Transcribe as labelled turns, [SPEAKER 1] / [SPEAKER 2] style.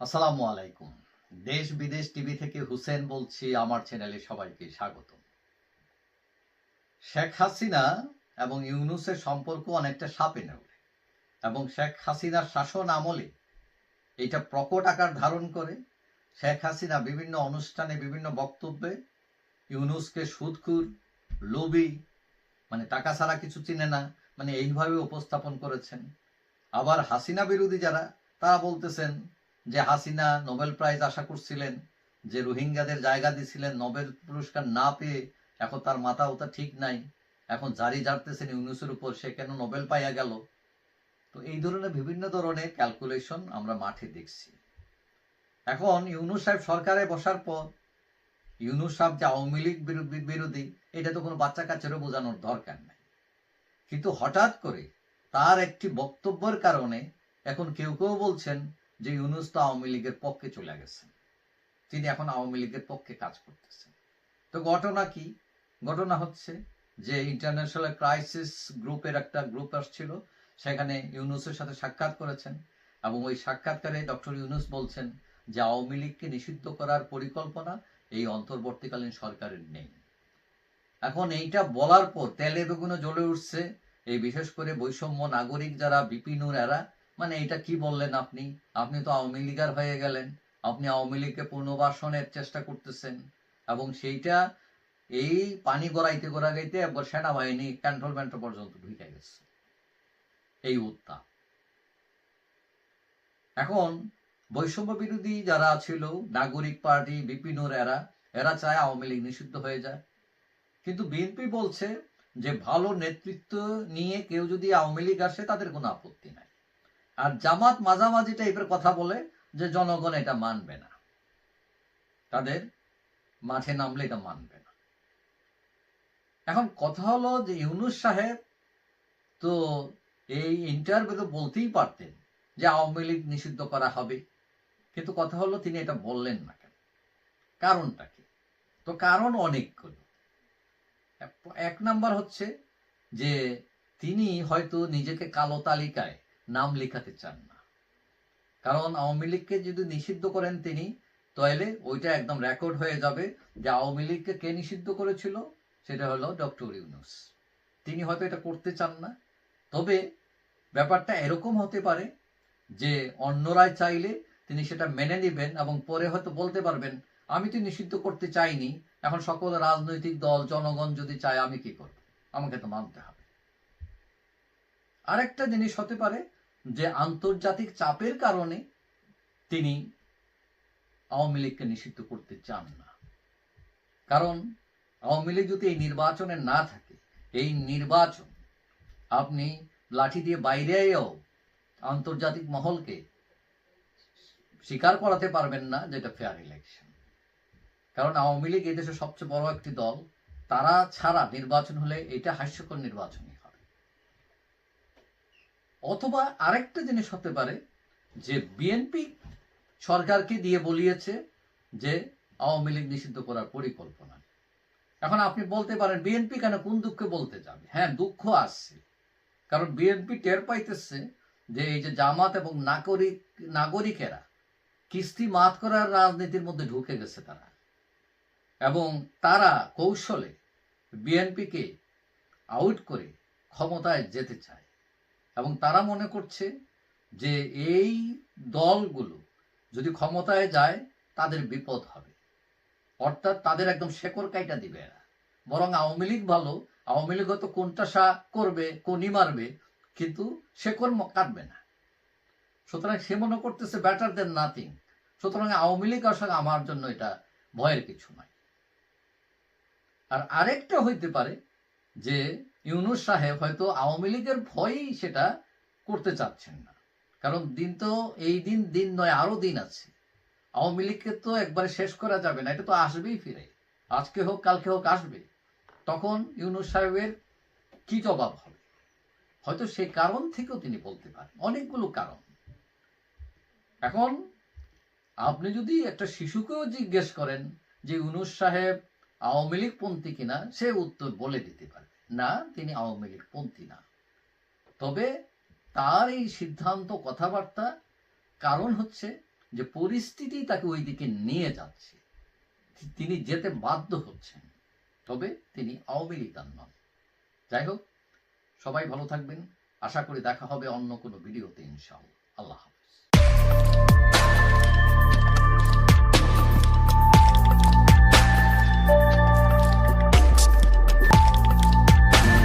[SPEAKER 1] আসসালামু আলাইকুম। দেশ বিদেশ টিভি থেকে হুসেন বলছি, আমার চ্যানেলে সবাইকে স্বাগত শেখ হাসিনা এবং ইউনুসের সম্পর্ক অনেকটা সাপে নেউলে এবং শেখ হাসিনার শাসন আমলে এটা প্রকট আকার ধারণ করে। শেখ হাসিনা বিভিন্ন অনুষ্ঠানে, বিভিন্ন বক্তব্যে ইউনুসকে সুদখুর লোভী মানে টাকা ছাড়া কিছু চিনে না মানে এইভাবে উপস্থাপন করেছেন। আবার হাসিনা বিরোধী যারা, তারা বলতেছেন যে হাসিনা নোবেল প্রাইজ আশা করছিলেন, যে রোহিঙ্গাদের জায়গা দিছিলেন, নোবেল পুরস্কার না পেয়ে এখন তার মাথা ওটা ঠিক নাই। এখন জারি জারতেছেন ইউনুসের উপর, সে কেন নোবেল পাইয়া গেল? তো এই ধরনের বিভিন্ন ধরনের ক্যালকুলেশন আমরা মাঠে দেখছি। এখন ইউনুস সাহেব সরকারে বসার পর, ইউনুস সাহেব যে আওয়ামী লীগ বিরোধী- এটা তো কোনো বাচ্চা কাচ্চারও বোঝানোর দরকার নাই। কিন্তু হঠাৎ করে তার একটি বক্তব্যের কারণে এখন কেউ কেউ বলছেন যে ইউনুস তো আওয়ামী লীগের পক্ষে চলে গেছেন তিনি এখন আওয়ামী লীগের পক্ষে কাজ করতেছেন। তো ঘটনা কি? ঘটনা হচ্ছে যে ইন্টারন্যাশনাল ক্রাইসিস গ্রুপের একটা গ্রুপ আসছিল, সেখানে ইউনুসের সাথে সাক্ষাৎ করেছেন এবং ওই সাক্ষাৎকারে ডক্টর ইউনুস বলছেন যে আওয়ামী লীগকে নিষিদ্ধ করার পরিকল্পনা এই অন্তর্বর্তীকালীন সরকারের নেই। এখন এইটা বলার পর তেলে বেগুনে জ্বলে উঠছে। এই বিশেষ করে বৈষম্য নাগরিক যারা, বিপিনুর এরা মানে এটা কি বললেন আপনি? আপনি তো আওয়ামী লীগার হয়ে গেলেন। আপনি আওয়ামী লীগকে পুনর্বাসনের চেষ্টা করতেছেন। এবং সেইটা এই পানি গড়াইতে গড়াইতে একবার সেনাবাহিনী ক্যান্টনমেন্ট পর্যন্ত ঢুকে গেছে। এই উত্তাপ এখন বৈষম্য বিরোধী যারা ছিল, নাগরিক পার্টি বিপিনুর এরা এরা চায় আওয়ামী লীগ নিষিদ্ধ হয়ে যায়। কিন্তু বিএনপি বলছে যে, ভালো নেতৃত্ব নিয়ে কেউ যদি আওয়ামী লীগ আসে, তাদের কোনো আপত্তি নাই। আর জামাত মাঝামাঝি টাইপের কথা বলে যে জনগণ এটা মানবে না। তাদের মাঠে নামলে এটা মানবে না। এখন কথা হলো যে ইউনুস সাহেব তো এই ইন্টারভিউ বলতেই পারতেন যে আওয়ামী লীগ নিষিদ্ধ করা হবে। কিন্তু কথা হলো তিনি এটা বললেন না কেন? কারণটা কি? তো কারণ অনেকগুলো। এক নাম্বার হচ্ছে যে তিনি হয়তো নিজেকে কালো তালিকায় নাম লেখাতে চান না। কারণ আওয়ামী লীগকে যদি নিষিদ্ধ করেন তিনি, তাহলে ওইটা একদম রেকর্ড হয়ে যাবে যে আওয়ামী লীগকে কে নিষিদ্ধ করেছিল, সেটা হলো ডক্টর ইউনুস। তিনি হয়তো এটা করতে চান না। তবে ব্যাপারটা এরকম হতে পারে যে অন্যরাই চাইলে তিনি সেটা মেনে নেবেন এবং পরে হয়তো বলতে পারবেন, আমি তো নিষিদ্ধ করতে চাইনি। এখন সকল রাজনৈতিক দল, জনগণ যদি চায়, আমি কি করব? আমাকে তো মানতে হবে। আরেকটা জিনিস হতে পারে যে আন্তর্জাতিক চাপের কারণে তিনি আওয়ামী লীগকে নিষিদ্ধ করতে চান না। কারণ আওয়ামী লীগ যদি এই নির্বাচনে না থাকে, এই নির্বাচন আপনি লাঠি দিয়ে বাইরেও আন্তর্জাতিক মহলকে স্বীকার করাতে পারবেন না যেটা ফেয়ার ইলেকশন কারণ আওয়ামী লীগ এই দেশের সবচেয়ে বড় একটি দল, তারা ছাড়া নির্বাচন হলে এটা হাস্যকর নির্বাচনই হবে অথবা আরেকটা জিনিস হতে পারে যে বিএনপি সরকারকে দিয়ে বলিয়েছে যে আওয়ামী লীগ নিষিদ্ধ করার পরিকল্পনা। এখন আপনি বলতে পারেন বিএনপি কেন কোন দুঃখে বলতে যাবে? হ্যাঁ দুঃখ আসছে কারণ বিএনপি টের পাইতেছে যে এই যে জামাত এবং নাগরিক, নাগরিকেরা কিস্তি মাত করার রাজনীতির মধ্যে ঢুকে গেছে তারা। এবং তারা কৌশলে বিএনপিকে আউট করে ক্ষমতায় যেতে চায়। এবং তারা মনে করছে যে এই দলগুলো যদি ক্ষমতায় যায়, তাদের বিপদ হবে। অর্থাৎ তাদের একদম শেকড় কাইটা দিবে এরা। বরং আওয়ামী লীগ ভালো, আওয়ামী লীগ হয়তো কোনটা সা করবে কোনি মারবে, কিন্তু শেকড় কাটবে না। সুতরাং সে মনে করতেছে ব্যাটার দেন নাথিং সুতরাং আওয়ামী লীগ আসলে আমার জন্য এটা ভয়ের কিছু নয়। আর আরেকটা হইতে পারে যে ইউনুস সাহেব হয়তো আওয়ামী লীগের ভয়েই সেটা করতে চাচ্ছেন না। কারণ দিন তো এই দিন দিন নয়, আরও দিন আছে। আওয়ামী লীগকে তো একবারে শেষ করা যাবে না, এটা তো আসবেই ফিরে। আজকে হোক, কালকে হোক, আসবে। তখন ইউনুস সাহেবের কি জবাব হবে? হয়তো সে কারণ থেকেও তিনি বলতে পারেন, অনেকগুলো কারণ। এখন আপনি যদি একটা শিশুকেও জিজ্ঞেস করেন যে ইউনুস সাহেব আওয়ামী লীগ পন্থী কিনা, সে উত্তর বলে দিতে পারে। না, তিনি আওয়ামী লীগ পন্থী না। তবে তার এই সিদ্ধান্ত কথাবার্তা কারণ হচ্ছে যে পরিস্থিতি তাকে ওই দিকে নিয়ে যাচ্ছে। তিনি যেতে বাধ্য হচ্ছেন, তবে তিনি আওয়ামী লীগার নন। যাই হোক, সবাই ভালো থাকবেন। আশা করি দেখা হবে অন্য কোনো ভিডিওতে ইনশাআল্লাহ। আল্লাহ